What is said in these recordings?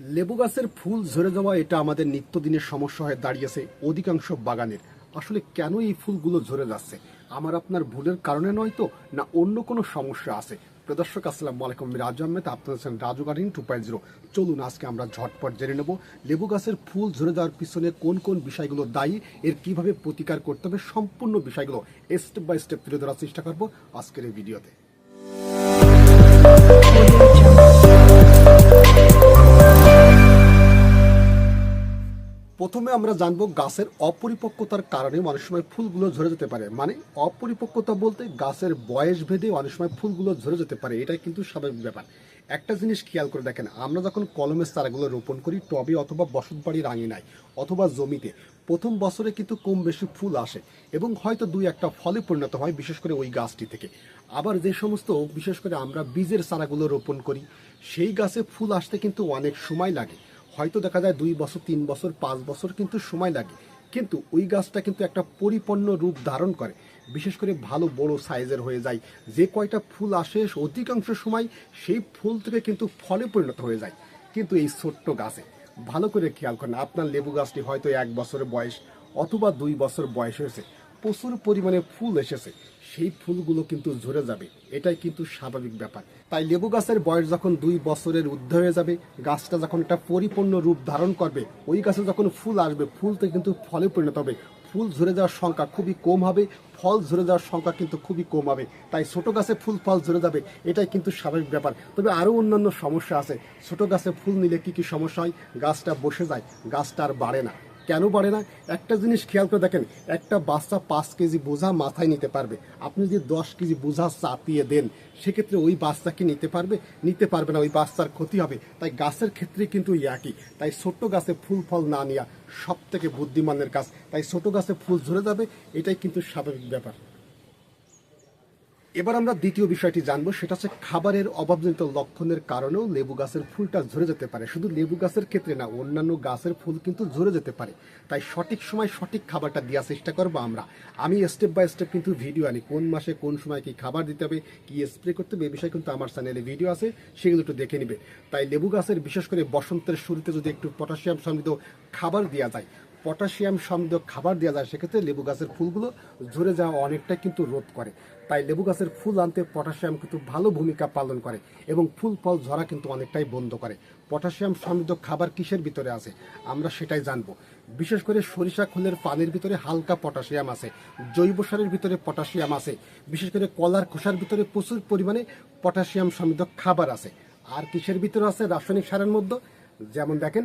লেবু গাছের ফুল ঝরে যাওয়া এটা আমাদের নিত্যদিনের সমস্যা হয়ে দাঁড়িয়েছে অধিকাংশ বাগানের। আসলে কেন এই ফুলগুলো ঝরে যাচ্ছে? আমার আপনার ভুলের কারণে নয় তো, না অন্য কোনো সমস্যা আছে? প্রদর্শক, আসসালামু আলাইকুম। রাজু আহমেদ আপনাদের আছেন Raju garden two point zero. চলুন আজকে আমরা ঝটপট জেনে নেব লেবু গাছের ফুল ঝরে যাওয়ার পিছনে কোন কোন বিষয়গুলো দায়ী, এর কীভাবে প্রতিকার করতে হবে, সম্পূর্ণ বিষয়গুলো স্টেপ বাই স্টেপ তুলে ধরার চেষ্টা করব আজকের এই ভিডিওতে। প্রথমে আমরা জানব গাছের অপরিপক্কতার কারণে অনেক সময় ফুলগুলো ঝরে যেতে পারে। মানে অপরিপক্কতা বলতে গাছের বয়স ভেদে অনেক সময় ফুলগুলো ঝরে যেতে পারে, এটাই কিন্তু স্বাভাবিক ব্যাপার। একটা জিনিস খেয়াল করে দেখেন, আমরা যখন কলমের চারাগুলো রোপণ করি, টবে অথবা বসত বাড়ির আঙিনায় অথবা জমিতে, প্রথম বছরে কিন্তু কম বেশি ফুল আসে এবং হয়তো দুই একটা ফলে পরিণত হয়, বিশেষ করে ওই গাছটি থেকে। আবার যে সমস্ত, বিশেষ করে আমরা বীজের চারাগুলো রোপণ করি, সেই গাছে ফুল আসতে কিন্তু অনেক সময় লাগে। হয়তো দেখা যায় দুই বছর, তিন বছর, পাঁচ বছর কিন্তু সময় লাগে। কিন্তু ওই গাছটা কিন্তু একটা পরিপূর্ণ রূপ ধারণ করে। বিশেষ করে ভালো বড় সাইজের হয়ে যায়। যে কয়টা ফুল আসে অধিকাংশ সময় সেই ফুল থেকে কিন্তু ফলে পরিণত হয়ে যায়। কিন্তু এই ছোট্ট গাছে, ভালো করে খেয়াল করেন, আপনার লেবু গাছটি হয়তো এক বছরের বয়স অথবা দুই বছর বয়স হয়েছে। প্রচুর পরিমাণে ফুল এসেছে। সেই ফুলগুলো কিন্তু ঝরে যাবে। এটাই কিন্তু স্বাভাবিক ব্যাপার। তাই লেবু গাছের বয়স যখন দুই বছরের ঊর্ধ্ব হয়ে যাবে, গাছটা যখন একটা পরিপূর্ণ রূপ ধারণ করবে, ওই গাছে যখন ফুল আসবে, ফুলতে কিন্তু ফলে পরিণত হবে। ফুল ঝরে যাওয়ার সংখ্যা খুবই কম হবে, ফল ঝরে যাওয়ার সংখ্যা কিন্তু খুবই কম হবে। তাই ছোট গাছে ফুল, ফল ঝরে যাবে, এটাই কিন্তু স্বাভাবিক ব্যাপার। তবে আরও অন্যান্য সমস্যা আছে। ছোট গাছে ফুল নিলে কি কি সমস্যা হয়? গাছটা বসে যায়, গাছটা আর বাড়ে না। কেন বাড়ে না? একটা জিনিস খেয়াল করে দেখেন, একটা বাচ্চা পাঁচ কেজি বোঝা মাথায় নিতে পারবে। আপনি যদি দশ কেজি বোঝা চাপিয়ে দেন, সেক্ষেত্রে ওই বাচ্চাকে নিতে পারবে? নিতে পারবে না, ওই বাচ্চার ক্ষতি হবে। তাই গাছের ক্ষেত্রে কিন্তু একই। তাই ছোট্ট গাছে ফুল ফল না নেওয়া সব থেকে বুদ্ধিমানের কাজ। তাই ছোট গাছে ফুল ঝরে যাবে, এটাই কিন্তু স্বাভাবিক ব্যাপার। এবার আমরা দ্বিতীয় বিষয়টি জানব, সেটা হচ্ছে খাবারের অভাবজনিত লক্ষণের কারণেও লেবু গাছের ফুলটা ঝরে যেতে পারে। শুধু লেবু গাছের ক্ষেত্রে না, অন্যান্য গাছের ফুল কিন্তু ঝরে যেতে পারে। তাই সঠিক সময় সঠিক খাবারটা দেওয়ার চেষ্টা করব আমরা। আমি স্টেপ বাই স্টেপ কিন্তু ভিডিও আনি, কোন মাসে কোন সময় কি খাবার দিতে হবে, কি স্প্রে করতে হবে, এ বিষয়ে কিন্তু আমার চ্যানেলে ভিডিও আছে, সেগুলো একটু দেখে নিবে। তাই লেবু গাছের বিশেষ করে বসন্তের শুরুতে যদি একটু পটাশিয়াম সমৃদ্ধ খাবার দেওয়া যায় পটাশিয়াম সমৃদ্ধ খাবার দেওয়া যায়, সেক্ষেত্রে লেবু গাছের ফুলগুলো ঝরে যাওয়া অনেকটা কিন্তু রোধ করে। তাই লেবু গাছের ফুল আনতে পটাশিয়াম কিন্তু ভালো ভূমিকা পালন করে এবং ফুল ফল ঝরা কিন্তু অনেকটাই বন্ধ করে। পটাশিয়াম সমৃদ্ধ খাবার কিসের ভিতরে আছে? আমরা সেটাই জানব। বিশেষ করে সরিষা খোলের পানির ভিতরে হালকা পটাশিয়াম আছে, জৈব সারের ভিতরে পটাশিয়াম আছে, বিশেষ করে কলার খোসার ভিতরে প্রচুর পরিমাণে পটাশিয়াম সমৃদ্ধ খাবার আছে। আর কিসের ভিতরে আছে? রাসায়নিক সারের মধ্যে যেমন দেখেন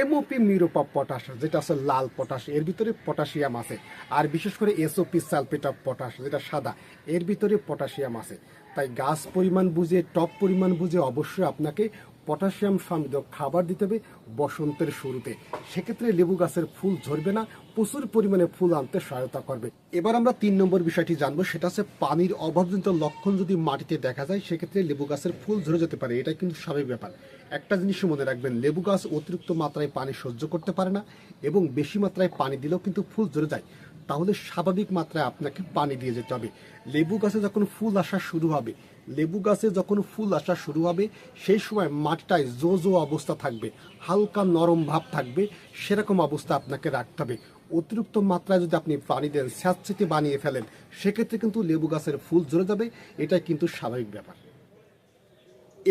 এমওপি মিরোপা পটাশ, যেটা আছে লাল পটাশ, এর ভিতরে পটাশিয়াম আছে। আর বিশেষ করে এসওপি সালফেট অফ পটাশ, যেটা সাদা, এর ভিতরে পটাশিয়াম আছে। তাই গাছ পরিমাণ বুঝে টপ পরিমাণ বুঝে অবশ্যই আপনাকে পটাশিয়াম সমৃদ্ধ খাবার দিতে হবে বসন্তের শুরুতে। সেক্ষেত্রে লেবু গাছের ফুল ঝরবে না, প্রচুর পরিমাণে ফুল আনতে সহায়তা করবে। এবার আমরা তিন নম্বর বিষয়টি জানব, সেটা হচ্ছে পানির অভাবজনিত লক্ষণ যদি মাটিতে দেখা যায়, সেক্ষেত্রে লেবু গাছের ফুল ঝরে যেতে পারে, এটা কিন্তু স্বাভাবিক ব্যাপার। একটা জিনিস মনে রাখবেন, লেবু গাছ অতিরিক্ত মাত্রায় পানি সহ্য করতে পারে না এবং বেশি মাত্রায় পানি দিলেও কিন্তু ফুল ঝরে যায়। তাহলে স্বাভাবিক মাত্রায় আপনাকে পানি দিয়ে যেতে হবে। লেবু গাছে যখন ফুল আসা শুরু হবে, লেবু গাছে যখন ফুল আসা শুরু হবে, সেই সময় মাটিটায় জো জো অবস্থা থাকবে, হালকা নরম ভাব থাকবে, সেরকম অবস্থা আপনাকে রাখতে হবে। অতিরিক্ত মাত্রায় যদি আপনি পানি দেন, স্যাঁতসেতে বানিয়ে ফেলেন, সেক্ষেত্রে কিন্তু লেবু গাছের ফুল ঝরে যাবে। এটাই কিন্তু স্বাভাবিক ব্যাপার।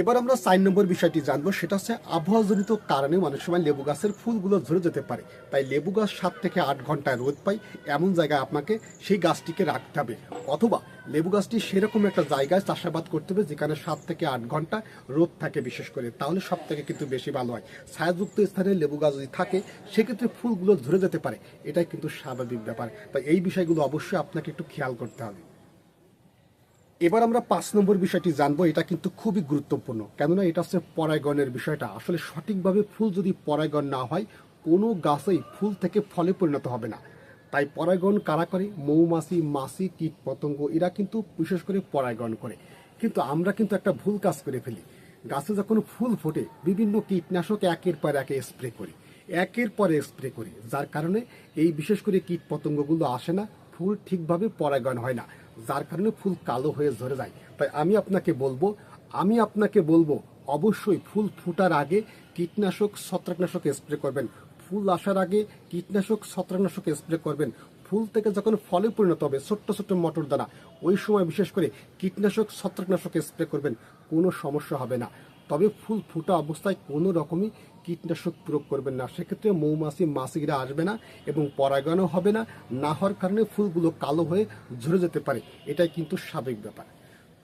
এবার আমরা চার নম্বর বিষয়টি জানব, সেটা হচ্ছে আবহাওয়াজনিত কারণে অনেক সময় লেবু গাছের ফুলগুলো ঝরে যেতে পারে। তাই লেবু গাছ সাত থেকে আট ঘন্টায় রোদ পায়, এমন জায়গায় আপনাকে সেই গাছটিকে রাখতে হবে। অথবা লেবু গাছটি সেরকম একটা জায়গায় চাষাবাদ করতে হবে, যেখানে সাত থেকে আট ঘণ্টা রোদ থাকে বিশেষ করে। তাহলে সব থেকে কিন্তু বেশি ভালো হয়। ছায়াযুক্ত স্থানে লেবু গাছ যদি থাকে, সেক্ষেত্রে ফুলগুলো ঝরে যেতে পারে। এটাই কিন্তু স্বাভাবিক ব্যাপার। তাই এই বিষয়গুলো অবশ্যই আপনাকে একটু খেয়াল করতে হবে। এবার আমরা পাঁচ নম্বর বিষয়টি জানব, এটা কিন্তু খুবই গুরুত্বপূর্ণ। কেননা এটা হচ্ছে পরাগণের বিষয়টা। আসলে সঠিকভাবে ফুল যদি পরাগণ না হয়, কোনো গাছেই ফুল থেকে ফলে পরিণত হবে না। তাই পরাগণ কারা করে? মৌমাছি, মাছি কীট পতঙ্গ এরা কিন্তু বিশেষ করে পরাগণ করে। কিন্তু আমরা কিন্তু একটা ভুল কাজ করে ফেলি। গাছে যখন ফুল ফোটে, বিভিন্ন কীটনাশক একের পর একে স্প্রে করি। একের পরে স্প্রে করি, যার কারণে এই বিশেষ করে কীট পতঙ্গগুলো আসে না ফুল ঠিকভাবে পরাগণ হয় না, যার কারণে ফুল কালো হয়ে ঝরে যায়। তাই আমি আপনাকে বলব, আমি আপনাকে বলব, অবশ্যই ফুল ফুটার আগে কীটনাশক ছত্রাকনাশক স্প্রে করবেন। ফুল আসার আগে কীটনাশক ছত্রাকনাশক স্প্রে করবেন। ফুল থেকে যখন ফলে পরিণত হবে, ছোট্ট ছোট্ট মটর দানা ওই সময় বিশেষ করে কীটনাশক ছত্রাকনাশক স্প্রে করবেন, কোনো সমস্যা হবে না। তবে ফুল ফুটা অবস্থায় কোনো রকমই কীটনাশক প্রয়োগ করবেন না। সেক্ষেত্রে মৌমাছি, মাছিরা আসবে না এবং পরাগায়নও হবে না। না হওয়ার কারণে ফুলগুলো কালো হয়ে ঝরে যেতে পারে। এটাই কিন্তু স্বাভাবিক ব্যাপার।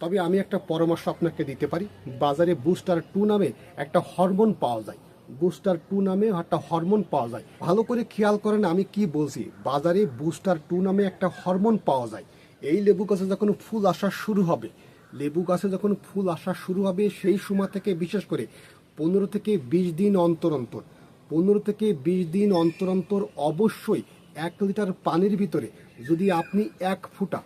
তবে আমি একটা পরামর্শ আপনাকে দিতে পারি। বাজারে বুস্টার টু নামে একটা হরমোন পাওয়া যায়। বুস্টার টু নামে একটা হরমোন পাওয়া যায়। ভালো করে খেয়াল করেন আমি কি বলছি। বাজারে বুস্টার টু নামে একটা হরমোন পাওয়া যায়। এই লেবু গাছে যখন ফুল আসা শুরু হবে, লেবু গাছে যখন ফুল আসা শুরু হবে সেই সময় থেকে বিশেষ করে পনেরো থেকে বিশ দিন অন্তর অন্তর। পনেরো থেকে বিশ দিন অন্তর অন্তর অবশ্যই এক লিটার পানির ভিতরে যদি আপনি এক ফুটা,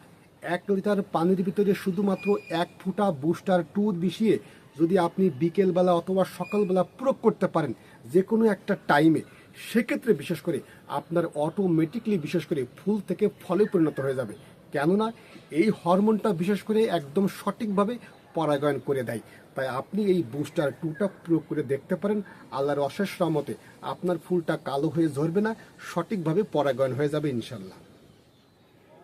এক লিটার পানির ভিতরে শুধুমাত্র এক ফুটা বুস্টার টু মিশিয়ে যদি আপনি বিকেলবেলা অথবা সকালবেলা প্রয়োগ করতে পারেন যে কোনো একটা টাইমে, সেক্ষেত্রে বিশেষ করে আপনার অটোমেটিকলি বিশেষ করে ফুল থেকে ফলে পরিণত হয়ে যাবে। কেননা এই হরমোনটা বিশেষ করে একদম সঠিকভাবে পরাগায়ন করে দেয়। তাই আপনি এই বুস্টার টুটা প্রয়োগ করে দেখতে পারেন। আল্লাহর অশেষ রহমতে আপনার ফুলটা কালো হয়ে ঝরবে না, সঠিকভাবে পরাগায়ন হয়ে যাবে ইনশাল্লাহ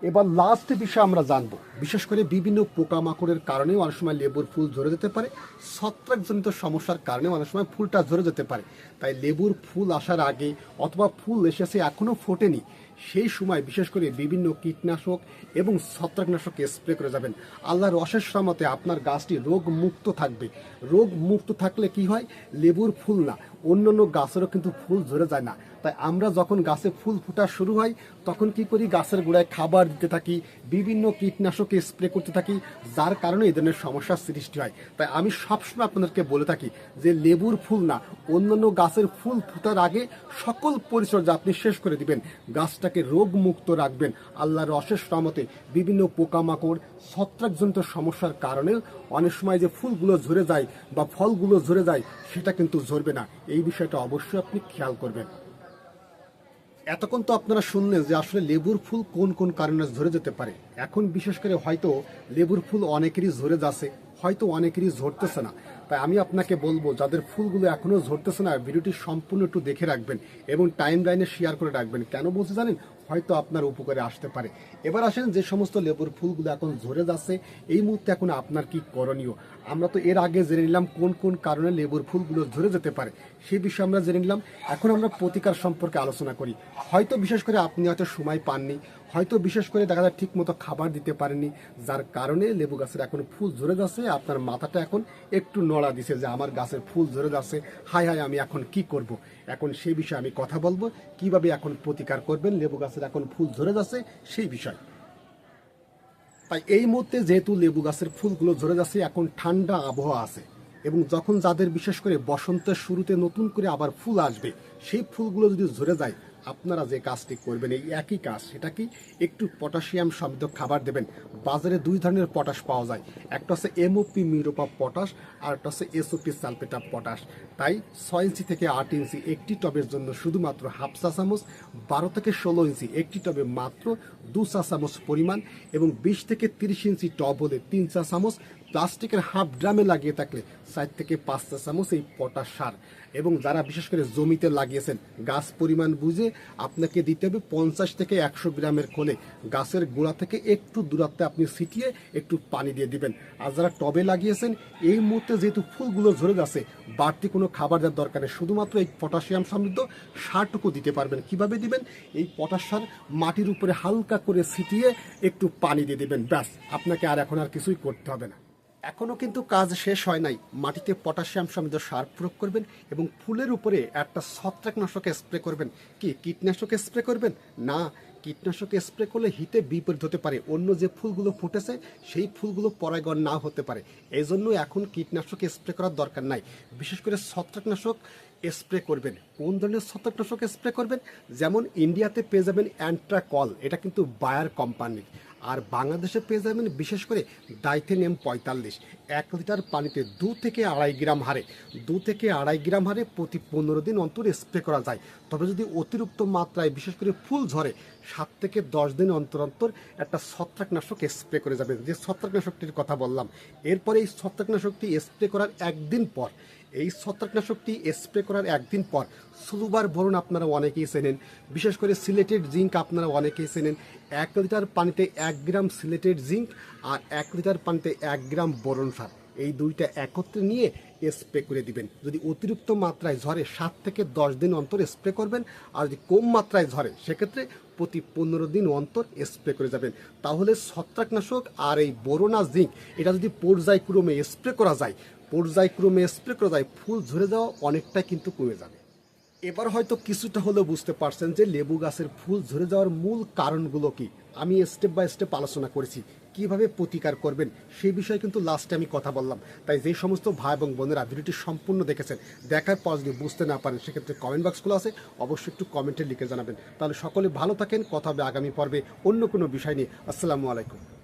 এবার লাস্ট বিষয় আমরা জানব। বিশেষ করে বিভিন্ন পোকামাকড়ের কারণে অনেক সময় লেবুর ফুল ঝরে যেতে পারে। ছত্রাকজনিত সমস্যার কারণে অনেক সময় ফুলটা ঝরে যেতে পারে। তাই লেবুর ফুল আসার আগে অথবা ফুল এসেছে এখনও ফোটেনি সেই সময় বিশেষ করে বিভিন্ন কীটনাশক এবং ছত্রাকনাশক স্প্রে করে যাবেন। আল্লাহর অশেষ সামতে আপনার গাছটি রোগ মুক্ত থাকবে। রোগ মুক্ত থাকলে কি হয়? লেবুর ফুল না। অন্যান্য গাছেরও কিন্তু ফুল ঝরে যায় না। তাই আমরা যখন গাছে ফুল ফোটা শুরু হয়, তখন কি করি? গাছের গোড়ায় খাবার দিতে থাকি, বিভিন্ন কীটনাশক স্প্রে করতে থাকি, যার কারণে এই ধরনের সমস্যার সৃষ্টি হয়। তাই আমি সবসময় আপনাদেরকে বলে থাকি যে, লেবুর ফুল না, অন্যান্য গাছের ফুল ফোটার আগে সকল পরিচর্যা আপনি শেষ করে দিবেন। গাছটাকে রোগ মুক্ত রাখবেন। আল্লাহর অশেষ রহমতে বিভিন্ন পোকামাকড়, ছত্রাকজনিত সমস্যার কারণে অনেক সময় যে ফুলগুলো ঝরে যায় বা ফলগুলো ঝরে যায়, সেটা কিন্তু ঝরবে না। এই বিষয়টা অবশ্যই আপনি খেয়াল করবেন। এতক্ষণ তো আপনারা শুনলেন যে আসলে লেবুর ফুল কোন কোন কারণে ঝরে যেতে পারে। এখন বিশেষ করে হয়তো লেবুর ফুল অনেকেরই ঝরে যাচ্ছে, হয়তো অনেকেরই ঝরতেছে না। তাই আমি আপনাকে বলব, যাদের ফুলগুলো এখনও ঝরতেছে না, ভিডিওটি সম্পূর্ণ একটু দেখে রাখবেন এবং টাইম লাইনে শেয়ার করে রাখবেন। কেন বলতে জানেন? হয়তো আপনার উপকারে আসতে পারে। এবার আসেন, যে সমস্ত লেবুর ফুলগুলো এখন ঝরে যাচ্ছে, এই মুহূর্তে এখন আপনার কি করণীয়? আমরা তো এর আগে জেনে নিলাম কোন কোন কারণে লেবুর ফুলগুলো ঝরে যেতে পারে। সেই বিষয়ে আমরা জেনে নিলাম। এখন আমরা প্রতিকার সম্পর্কে আলোচনা করি। হয়তো বিশেষ করে আপনি হয়তো সময় পাননি, হয়তো বিশেষ করে দেখা যায় ঠিক মতো খাবার দিতে পারেননি, যার কারণে লেবু গাছের এখন ফুল ঝরে যাচ্ছে, আপনার মাথাটা এখন একটু নড়া দিছে যে আমার গাছের ফুল ঝরে যাচ্ছে হাই হাই আমি এখন কি করব? এখন সেই বিষয়ে আমি কথা বলব, কীভাবে এখন প্রতিকার করবেন, লেবু গাছের এখন ফুল ঝরে যাচ্ছে, সেই বিষয়। তাই এই মুহূর্তে যেহেতু লেবু গাছের ফুলগুলো ঝরে যাচ্ছে, এখন ঠান্ডা আবহাওয়া আছে। এবং যখন যাদের বিশেষ করে বসন্তের শুরুতে নতুন করে আবার ফুল আসবে, সেই ফুলগুলো যদি ঝরে যায়, আপনারা যে কাজটি করবেন, এই একই কাজ, সেটা কি একটু পটাশিয়াম সমৃদ্ধ খাবার দেবেন? বাজারে দুই ধরনের পটাশ পাওয়া যায়। একটা হচ্ছে এমওপি মিউরোপা পটাশ, আর একটা হচ্ছে এসওপি সালপেটা পটাশ। তাই ছয় ইঞ্চি থেকে আট ইঞ্চি একটি টবের জন্য শুধুমাত্র হাফ চা চামচ, বারো থেকে ষোলো ইঞ্চি একটি টবে মাত্র দু চা চামচ পরিমাণ এবং বিশ থেকে তিরিশ ইঞ্চি টব হলে তিন চা চামচ প্লাস্টিকের হাফ ড্রামে লাগিয়ে থাকলে চার থেকে পাঁচ চা চামচ এই পটাশ সার। এবং যারা বিশেষ করে জমিতে লাগিয়েছেন, গাছ পরিমাণ বুঝে আপনাকে দিতে হবে পঞ্চাশ থেকে একশো গ্রামের খোলে। গাছের গোড়া থেকে একটু দূরত্বে আপনি ছিটিয়ে একটু পানি দিয়ে দিবেন। আর যারা টবে লাগিয়েছেন, এই মুহূর্তে যেহেতু ফুলগুলো ঝরে যাচ্ছে বাড়তি কোনো খাবার দেওয়ার দরকার নেই। শুধুমাত্র এই পটাশিয়াম সমৃদ্ধ সারটুকু দিতে পারবেন। কীভাবে দিবেন? এই পটাশ সার মাটির উপরে হালকা করে ছিটিয়ে একটু পানি দিয়ে দিবেন। ব্যাস, আপনাকে আর এখন আর কিছুই করতে হবে না। এখনও কিন্তু কাজ শেষ হয় নাই। মাটিতে পটাশিয়াম সমৃদ্ধ সার প্রয়োগ করবেন এবং ফুলের উপরে একটা ছত্রাকনাশক স্প্রে করবেন। কি, কীটনাশক স্প্রে করবেন? না, কীটনাশক স্প্রে করলে হিতে বিপরীত হতে পারে। অন্য যে ফুলগুলো ফুটেছে, সেই ফুলগুলো পরাগণ না হতে পারে। এই জন্য এখন কীটনাশক স্প্রে করার দরকার নাই। বিশেষ করে ছত্রাকনাশক স্প্রে করবেন। কোন ধরনের ছত্রাকনাশক স্প্রে করবেন? যেমন ইন্ডিয়াতে পেয়ে যাবেন অ্যান্ট্রাকল। এটা কিন্তু বায়ার কোম্পানির। আর বাংলাদেশে পেয়ে যাবেন বিশেষ করে ডাইথেনিয়াম পঁয়তাল্লিশ, এক লিটার পানিতে দু থেকে আড়াই গ্রাম হারে দু থেকে আড়াই গ্রাম হারে প্রতি পনেরো দিন অন্তর স্প্রে করা যায়। তবে যদি অতিরিক্ত মাত্রায়, বিশেষ করে ফুল ঝরে, সাত থেকে দশ দিন অন্তর অন্তর একটা ছত্রাকনাশক স্প্রে করে যাবেন। যে ছত্রাকনাশকটির কথা বললাম, এরপরে এই ছত্রাকনাশকটি স্প্রে করার একদিন পর এই ছত্রাকনাশকটি স্প্রে করার একদিন পর সুলুবার বরণ আপনারা অনেকেই চেনেন। বিশেষ করে সিলেটেড জিঙ্ক আপনারা অনেকেই চেনেন। এক লিটার পানিতে এক গ্রাম সিলেটেড জিঙ্ক আর এক লিটার পানিতে এক গ্রাম বোরন সার। এই দুইটা একত্রে নিয়ে স্প্রে করে দিবেন। যদি অতিরিক্ত মাত্রায় ঝরে সাত থেকে দশ দিন অন্তর স্প্রে করবেন আর যদি কম মাত্রায় ঝরে, সেক্ষেত্রে প্রতি পনেরো দিন অন্তর স্প্রে করে যাবেন। তাহলে ছত্রাকনাশক আর এই বোরোনা জিঙ্ক, এটা যদি পর্যায়ক্রমে স্প্রে করা যায় পর্যায়ক্রমে স্প্রে করা যায়, ফুল ঝরে যাওয়া অনেকটাই কিন্তু কমে যাবে। এবার হয়তো কিছুটা হলেও বুঝতে পারছেন যে লেবু গাছের ফুল ঝরে যাওয়ার মূল কারণগুলো কি। আমি স্টেপ বাই স্টেপ আলোচনা করেছি, কীভাবে প্রতিকার করবেন সেই বিষয়ে কিন্তু লাস্টে আমি কথা বললাম। তাই যে সমস্ত ভাই এবং বোনেরা ভিডিওটি সম্পূর্ণ দেখেছেন, দেখার পর যদি বুঝতে না পারেন, সেক্ষেত্রে কমেন্ট বক্সগুলো আছে, অবশ্যই একটু কমেন্টে লিখে জানাবেন। তাহলে সকলে ভালো থাকেন, কথা হবে আগামী পর্বে অন্য কোনো বিষয় নিয়ে। আসসালামু আলাইকুম।